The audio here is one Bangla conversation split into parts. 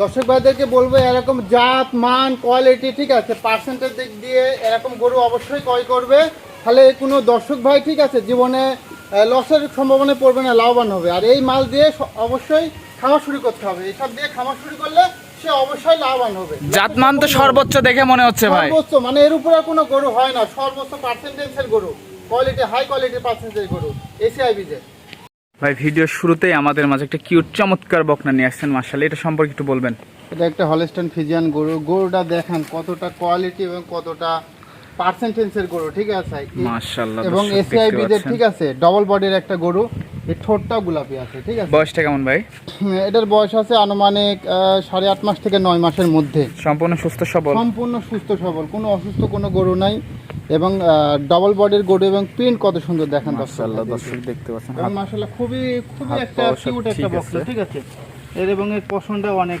দর্শক ভাইদেরকে বলব এরকম জাত মান কোয়ালিটি ঠিক আছে? পার্সেন্টের দিক দিয়ে এরকম গরু অবশ্যই ক্রয় করবে। তাহলে কোনো দর্শক ভাই ঠিক আছে জীবনে লসের সম্ভাবনা পড়বে না লাভবান হবে। আর এই মাল দিয়ে অবশ্যই খামার শুরু করতে হবে। এসব দিয়ে খামার শুরু করলে সে অবশ্যই লাভবান হবে। জাতমান তো সর্বোচ্চ দেখে মনে হচ্ছে ভাই। সর্বোচ্চ মানে এর উপরে কোনো গরু হয় না। সর্বোচ্চ পার্সেন্টেজের গরু। কোয়ালিটি হাই কোয়ালিটির পার্সেন্টেজ গরু এসিআই বিজে ভাই ভিডিওর শুরুতেই আমাদের মাঝে একটা কিউট চমৎকার বকনা নিয়ে আসছেন মার্শাল এটা সম্পর্কে একটু বলবেন। এটা একটা হলস্টাইন ফিজিয়ান গরু। গরুটা দেখেন কতটা কোয়ালিটি এবং কতটা পার্সেন্টেজের গরু ঠিক আছে? মাশাআল্লাহ এবং দর্শক এসিআই দেখতে ঠিক আছে? ডবল বডির একটা গরু। এর ঠোঁটটাও গোলাপি আছে ঠিক আছে? বয়সটা কেমন ভাই? এটার বয়স আছে আনুমানিক সাড়ে আট মাস থেকে নয় মাসের মধ্যে। সম্পূর্ণ সুস্থ সবল? সম্পূর্ণ সুস্থ সবল কোনো অসুস্থ কোনো গরু নাই। এবং ডবল বডির গরু এবং প্রিন্ট কত সুন্দর দেখেন মাশাআল্লাহ দর্শক দেখতে পাচ্ছেন। এবং মাশাআল্লাহ খুবই খুবই একটা কিউট একটা বক্স ঠিক আছে। এর এবং এর পশনটা অনেক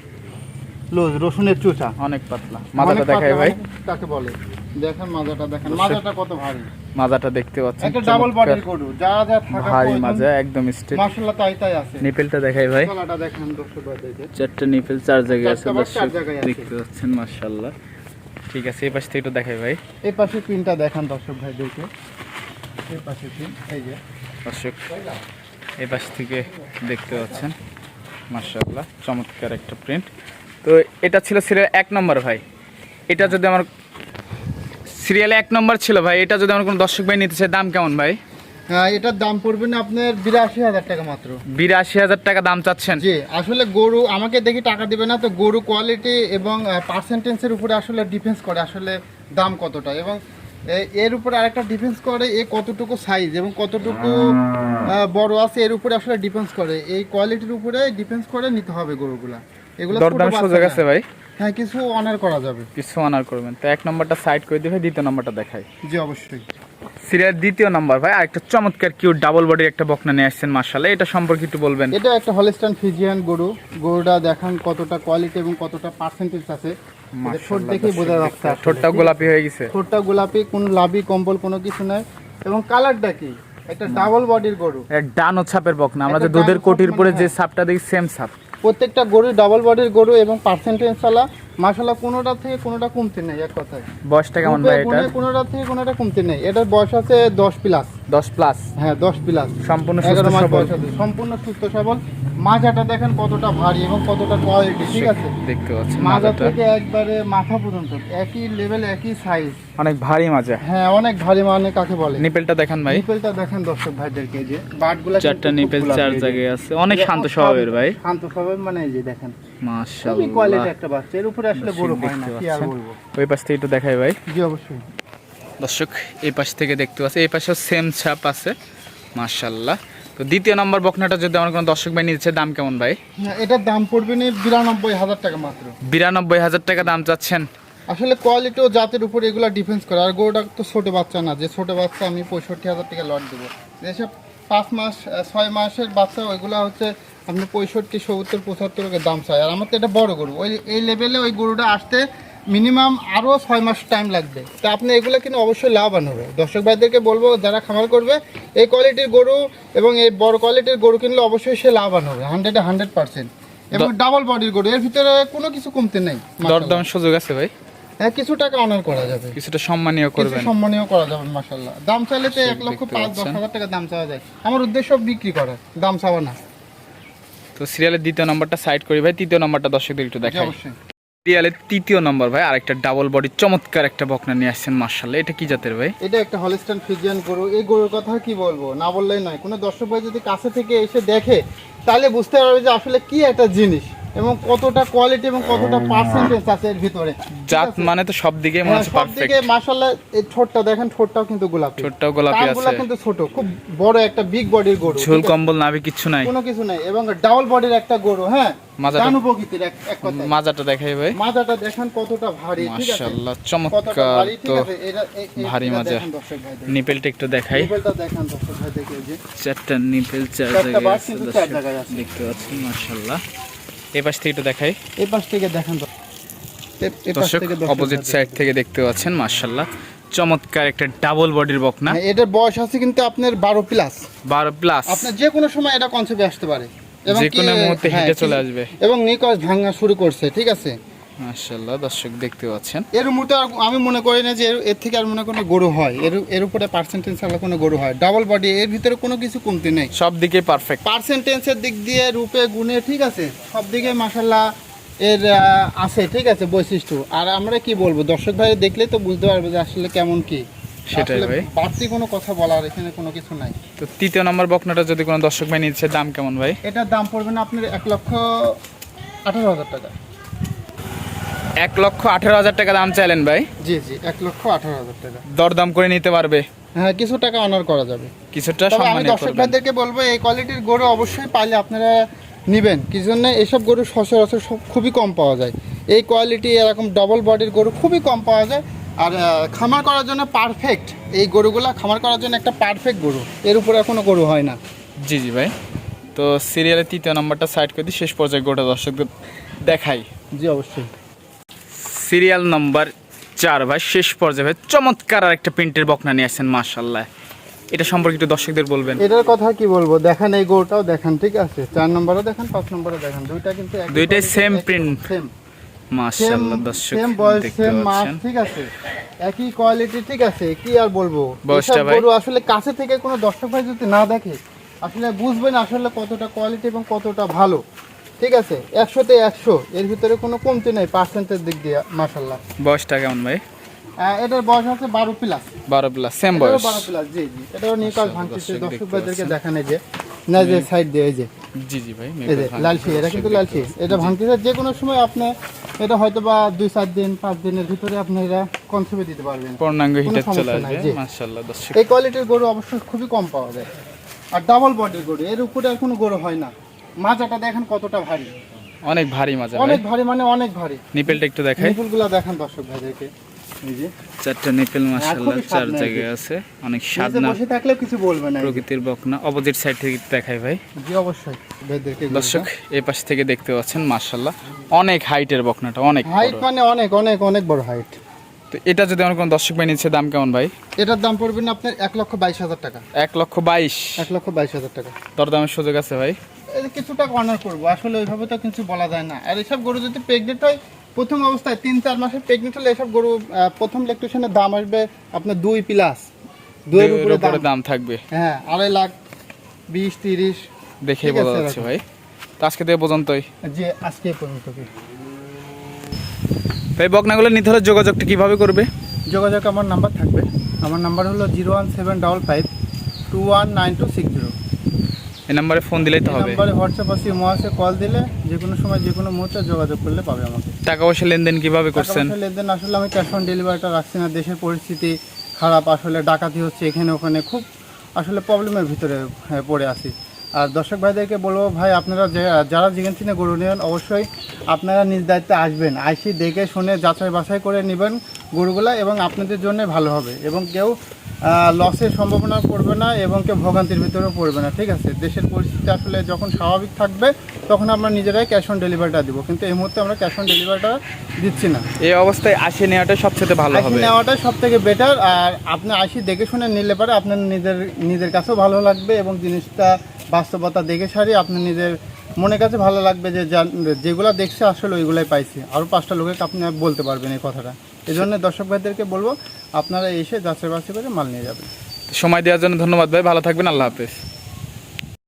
লুজ রসুনের চুচা অনেক পাতলা। মাথাটা দেখাই ভাই। তাকে বলে। দেখেন মাজাটা দেখেন। মাজাটা কত ভারী। মাজাটা দেখতে পাচ্ছেন। একটা ডাবল বডির গরু যা যা থাকা ভারী মাজা একদম স্ট্রেট মাশাআল্লাহ তাই তাই আছে। নিপেলটা দেখাই ভাই। গলাটা দেখেন দর্শক ভাইদেরকে চারটে নিপেল চার জায়গায় আছে দর্শক। দেখতে পাচ্ছেন মাশাআল্লাহ। ঠিক আছে এই পাশ থেকে একটু দেখাই ভাই। এই পাশে পিনটা দেখান দর্শক ভাইদেরকে। এই পাশে পিন এই যে। দর্শক এই পাশ থেকে দেখতে পাচ্ছেন মার্শাল্লাহ চমৎকার একটা প্রিন্ট তো এটা ছিল সিরিয়াল এক নম্বর ভাই। এটা যদি আমার সিরিয়ালে এক নম্বর ছিল ভাই এটা যদি আমার কোনো দর্শক ভাই নিতে চায় দাম কেমন ভাই? এটার দাম পড়বে না আপনার বিরাশি হাজার টাকা মাত্র। বিরাশি হাজার টাকা দাম চাচ্ছেন? জি আসলে গরু আমাকে দেখি টাকা দিবে না তো গরু কোয়ালিটি এবং পার্সেন্টেন্সের উপরে আসলে ডিফেন্স করে আসলে দাম কতটা। এবং এর উপরে আরেকটা ডিফেন্স করে এ কতটুকু সাইজ এবং কতটুকু বড় আছে এর উপরে আসলে ডিফেন্স করে। এই কোয়ালিটির উপরে ডিফেন্স করে নিতে হবে গরুগুলা। এগুলো দরদাম সুযোগ আছে ভাই। হ্যাঁ কিছু অনার করা যাবে। কিছু অনার করবেন। তো এক নম্বরটা সাইড করে দিবে দ্বিতীয় নম্বরটা দেখাই। জি অবশ্যই। সিরিয়াল দ্বিতীয় নম্বর ভাই আর একটা চমৎকার কিউট ডাবল বডির একটা বকনা নিয়ে আসছেন মার্শাল্লাহ এটা সম্পর্কে একটু বলবেন। এটা একটা হলিস্টান ফিজিয়ান গরু। গরুটা দেখান কতটা কোয়ালিটি এবং কতটা পার্সেন্টেজ আছে। ঠোঁট দেখেই বোঝা যাচ্ছে। ঠোঁটটাও গোলাপি হয়ে গেছে। ঠোঁটটা গোলাপি কোনো লাভি কম্বল কোনো কিছু নাই। এবং কালারটা কি? একটা ডাবল বডির গরু। এক ডানো ছাপের বকনা। আমরা যে দুধের কোটির উপরে মানে যে হ্যাঁ। ছাপটা দেখি সেম ছাপ। প্রত্যেকটা গরু ডাবল বডির গরু এবং পার্সেন্টেজ চালা মাসালা কোনোটা থেকে কোনোটা কমতে নেই এক কথায়। বয়সটা কেমন কোনোটা থেকে কোনোটা কমতে নেই। এটার বয়স আছে দশ প্লাস দশ প্লাস হ্যাঁ দশ প্লাস সম্পূর্ণ সুস্থ এগারো মাস বয়স সম্পূর্ণ সুস্থ সবল। মাজাটা দেখেন কতটা ভারী এবং কতটা কোয়ালিটি ঠিক আছে? দেখতে পাচ্ছেন মাজা থেকে একবারে মাথা পর্যন্ত একই লেভেল একই সাইজ অনেক ভারী মাজা। হ্যাঁ অনেক ভারী মানে কাকে বলে? নিপেলটা দেখান ভাই। নিপেলটা দেখেন দর্শক ভাইদেরকে যে বাটগুলা চারটা নিপেল চার জায়গায় আছে। অনেক শান্ত স্বভাবের ভাই। শান্ত স্বভাবের মানে এই যে দেখেন। মাশাআল্লাহ। কোয়ালিটি একটা বাচ্চা। এর উপরে আসলে বড় হয় না কি আর বলব? ওই পাশ থেকে একটু দেখাই ভাই। জি অবশ্যই। দর্শক এই পাশ থেকে দেখতে পাচ্ছি এই পাশেও সেম ছাপ আছে মাশাআল্লাহ। তো দ্বিতীয় নম্বর বকনাটা যদি আমার কোনো দর্শক ভাই নিচ্ছে দাম কেমন ভাই? হ্যাঁ, এটার দাম পড়বে না বিরানব্বই হাজার টাকা মাত্র। বিরানব্বই হাজার টাকা দাম চাচ্ছেন? আসলে কোয়ালিটি ও জাতের উপর এগুলো ডিফেন্স করে। আর গরুটা তো ছোট বাচ্চা না যে ছোট বাচ্চা আমি পঁয়ষট্টি হাজার টাকা লট দেবো। যেসব পাঁচ মাস ছয় মাসের বাচ্চা ওইগুলো হচ্ছে আপনি পঁয়ষট্টি সত্তর পঁচাত্তর দাম চাই। আর আমার তো এটা বড় গরু। ওই এই লেভেলে ওই গরুটা আসতে মিনিমাম আরও ছয় মাস টাইম লাগবে। তা আপনি এগুলো কিন্তু অবশ্যই লাভবান হবে। দর্শক ভাইদেরকে বলব যারা খামার করবে এই কোয়ালিটির গরু এবং এই বড় কোয়ালিটির গরু কিনলে অবশ্যই সে লাভবান হবে হান্ড্রেডে হান্ড্রেড পার্সেন্ট এবং ডাবল বডির গরু এর ভিতরে কোনো কিছু কমতে নেই দরদাম সুযোগ আছে ভাই? হ্যাঁ কিছু টাকা অনার করা যাবে। কিছুটা সম্মানীয় কিছু করবেন। সম্মানীয় করা যাবে মাসাল্লাহ দাম চাইলে তো এক লক্ষ পাঁচ দশ হাজার টাকা দাম চাওয়া যায়। আমার উদ্দেশ্য বিক্রি করা দাম চাওয়া না। তো সিরিয়ালের দ্বিতীয় নম্বরটা সাইড করি ভাই তৃতীয় নম্বরটা দর্শকদের একটু দেখাই। অবশ্যই। সিরিয়ালের তৃতীয় নম্বর ভাই আরেকটা ডাবল বডি চমৎকার একটা বকনা নিয়ে আসছেন মার্শাল্লাহ এটা কি জাতের ভাই? এটা একটা হলিস্টান ফিজিয়ান গরু। এই গরুর কথা কি বলব? না বললেই নয়। কোনো দর্শক ভাই যদি কাছে থেকে এসে দেখে তাহলে বুঝতে পারবে যে আসলে কি একটা জিনিস এবং কতটা কোয়ালিটি এবং কতটা পার্সেন্টেজ আছে এর ভিতরে। জাত মানে তো সব দিকে মনে হ্যাঁ, হচ্ছে সব পারফেক্ট দিকে মাসাল্লাহ এই ঠোঁটটা দেখেন ঠোঁটটাও কিন্তু গোলাপি। ঠোঁটটাও গোলাপি কানগুলা আছে। কিন্তু ছোট খুব বড় একটা বিগ বডির গরু ঝোল কম্বল নাভি কিছু নাই। কোনো কিছু নাই। এবং ডাবল বডির একটা গরু হ্যাঁ? মাজাটা- দেখাই ভাই। মাজাটা দেখেন কতটা ভারী মাশাআল্লাহ চমৎকার ভারী তো মাজা। নিপেলটা একটু দেখাই। লেবেলটা দেখেন দর্শক ভাইদেরকে এই যে। চারটা নিপেল চার জায়গায় আছে। দেখতে পাচ্ছেন মাশাআল্লাহ। এই পাশ থেকে একটু দেখাই। এই পাশ থেকে দেখেন দর্শক। অপোজিট সাইড থেকে দেখতে পাচ্ছেন মাশাআল্লাহ। চমৎকার একটা ডাবল বডির বকনা এটার বয়স আছে কিন্তু আপনার বারো প্লাস বারো প্লাস আপনার যে কোনো সময় এটা কনসেপ্টে আসতে পারে। এবং মুহূর্তে হ্যাঁ, চলে আসবে। এবং নিকশ ভাঙা শুরু করছে ঠিক আছে? মাশাল্লাহ দর্শক দেখতে পাচ্ছেন। এর মধ্যে আমি মনে করি না যে এর- এর থেকে আর মনে কোনো গরু হয়। এর এর উপরে পার্সেন্টেজ ছাড়া কোনো গরু হয়। ডাবল বডি এর ভিতরে কোনো কিছু কমতি নেই। সব দিকে পারফেক্ট পার্সেন্টেজের দিক দিয়ে রূপে গুণে ঠিক আছে? সব দিকে মাসাল্লাহ এর আছে ঠিক আছে বৈশিষ্ট্য। আর আমরা কি বলব? দর্শক ভাই দেখলে তো বুঝতে পারবে যে আসলে কেমন কি। সেটাই ভাই। বাড়তি কোনো কথা বলার এখানে কোনো কিছু নাই। তো তৃতীয় নম্বর বকনাটা যদি কোনো দর্শক ভাই নিচ্ছে দাম কেমন ভাই? এটার দাম পড়বে না আপনার এক লক্ষ আঠারো হাজার টাকা। এক লক্ষ আঠেরো হাজার টাকা দাম চাইলেন ভাই? জি জি এক লক্ষ আঠারো হাজার টাকা। দরদাম করে নিতে পারবে? হ্যাঁ কিছু টাকা অনার করা যাবে। কিছুটা আমি দর্শক ভাইদেরকে বলব এই কোয়ালিটির গরু অবশ্যই পাইলে আপনারা নেবেন। কি জন্য? এসব গরু সচরাচর সব খুবই কম পাওয়া যায়। এই কোয়ালিটি এরকম ডবল বডির গরু খুবই কম পাওয়া যায়। আর খামার করার জন্য পারফেক্ট এই গরুগুলা খামার করার জন্য একটা পারফেক্ট গরু। এর উপরে আর কোনো গরু হয় না। জি জি ভাই। তো সিরিয়ালের তৃতীয় নম্বরটা সাইড করে দিই শেষ পর্যায়ে গোটা দর্শকদের দেখাই। জি অবশ্যই। সিরিয়াল নম্বর চার ভাই শেষ পর্যায়ে ভাই চমৎকার আর একটা প্রিন্টের বকনা নিয়ে আসছেন মাশাল্লাহ এটা সম্পর্কে একটু দর্শকদের বলবেন। এটার কথা কি বলব? দেখেন এই গরুটাও দেখেন ঠিক আছে? চার নম্বরও দেখেন পাঁচ নম্বরও দেখেন। দুইটা কিন্তু দুইটাই সেম প্রিন্ট একই- print। দর্শক দেখতে পাচ্ছেন। ঠিক আছে। একই কোয়ালিটি ঠিক আছে। কি আর বলব? বয়সটা ভাই? আসলে কাছে থেকে কোনো দর্শক ভাই যদি না দেখে আসলে বুঝবেন আসলে কতটা কোয়ালিটি এবং কতটা ভালো। ঠিক আছে? একশোতে একশো। এর ভিতরে কোনো কমতি নেই পার্সেন্টের দিক দিয়ে মাসাল্লাহ বয়সটা কেমন ভাই? এটার বয়স হচ্ছে বারো প্লাস বারো প্লাস সেম বয়স। বারো প্লাস জি জি। এটাও নিকাল মাশাআল্লাহ, ভাঙতেছে। দর্শক ভাইদেরকে। দেখান যে না যে সাইড দিয়ে এই যে। জি জি ভাই এই যে লালচি এটা কিন্তু লালচি এটা ভাঙতেছে যে কোনো সময় আপনি এটা হয়তো বা দুই চার দিন পাঁচ দিনের ভিতরে আপনি এটা কনসেপ্টে দিতে পারবেন। পূর্ণাঙ্গ কোনো চলে আসবে। জি। দর্শক এই কোয়ালিটির গরু অবশ্যই খুবই কম পাওয়া যায়। আর ডাবল বডির গরু এর উপরে আর কোনো গরু হয় না। মাজাটা দেখেন কতটা ভারী। অনেক ভারী মাজা অনেক ভারী মানে অনেক ভারী। নিপেলটা একটু দেখাই। নিপুলগুলো দেখেন দর্শক ভাইদেরকে। চারটা নিপেল মাশাল্লাহ খুবই চার জায়গায় আছে। অনেক নিচে সাদনা বসে থাকলেও কিছু বলবে না প্রকৃতির বকনা। অপোজিট সাইড থেকে দেখাই ভাই। জি অবশ্যই। দর্শক এই পাশ থেকে দেখতে পাচ্ছেন মাশাল্লাহ অনেক হাইটের বকনাটা অনেক হাইট মানে অনেক অনেক অনেক বড় হাইট। তো এটা যদি আমার কোনো দর্শক ভাই নিচ্ছে দাম কেমন ভাই? এটার দাম পড়বে না আপনার এক লক্ষ বাইশ হাজার টাকা। এক লক্ষ বাইশ। এক লক্ষ বাইশ হাজার টাকা। দরদামের সুযোগ আছে ভাই? কিছুটা কর্নার করব। আসলে ওইভাবে তো কিছু বলা যায় না। আর এসব গরু যদি প্রেগনেন্ট হয় প্রথম অবস্থায় তিন চার মাসের প্রেগনেন্ট হলে এসব গরু প্রথম ইলেকট্রিশিয়ানের দাম আসবে আপনার দুই প্লাস দুইয়ের উপরে দাম। থাকবে। হ্যাঁ আড়াই লাখ বিশ তিরিশ। ঠিক বোঝা যাচ্ছে ভাই। তো আজকে থেকে পর্যন্তই। যে আজকে পর্যন্ত ভাই বকনাগুলো নিতে হলে যোগাযোগটা কীভাবে করবে? যোগাযোগ আমার নাম্বার থাকবে। আমার নাম্বার হলো zero one seven double five two one nine two six zero এই নাম্বারে ফোন দিলেই তো হবে। নাম্বারে হোয়াটসঅ্যাপ আছে ইমো আছে কল দিলে যে কোনো সময় যে কোনো মুহূর্তে যোগাযোগ করলে পাবে আমাকে। টাকা পয়সা লেনদেন কীভাবে করছেন? টাকা পয়সা লেনদেন আসলে আমি ক্যাশ অন ডেলিভারিটা রাখছি না। দেশের পরিস্থিতি খারাপ আসলে ডাকাতি হচ্ছে এখানে ওখানে। খুব আসলে প্রবলেমের ভিতরে পড়ে আছি। আর দর্শক ভাইদেরকে বলব ভাই আপনারা যারা যেখান থেকে গরু নেবেন অবশ্যই আপনারা নিজ দায়িত্বে আসবেন। আইসি দেখে শুনে যাচাই বাছাই করে নেবেন। গরুগুলা এবং আপনাদের জন্য ভালো হবে এবং কেউ লসের সম্ভাবনা পড়বে না এবং কেউ ভোগান্তির ভিতরেও পড়বে না ঠিক আছে? দেশের পরিস্থিতি আসলে যখন স্বাভাবিক থাকবে তখন আমরা নিজেরাই ক্যাশ অন ডেলিভারিটা দিব কিন্তু এই মুহূর্তে আমরা ক্যাশ অন ডেলিভারিটা দিচ্ছি না। এই অবস্থায় আসে নেওয়াটাই সবচেয়ে ভালো হবে। নেওয়াটাই সব থেকে বেটার আর আপনি আসি দেখে শুনে নিলে পারে আপনার নিজের নিজের কাছেও ভালো লাগবে এবং জিনিসটা বাস্তবতা দেখে সারি আপনি নিজের মনের কাছে ভালো লাগবে যে যেগুলা দেখছে আসলে ওইগুলাই পাইছি। আরও পাঁচটা লোকের আপনি বলতে পারবেন এই কথাটা। এই জন্য দর্শক ভাইদেরকে বলব, আপনারা এসে যাচাই বাছাই করে মাল নিয়ে যাবেন। সময় দেওয়ার জন্য ধন্যবাদ ভাই, ভালো থাকবেন, আল্লাহ হাফেজ।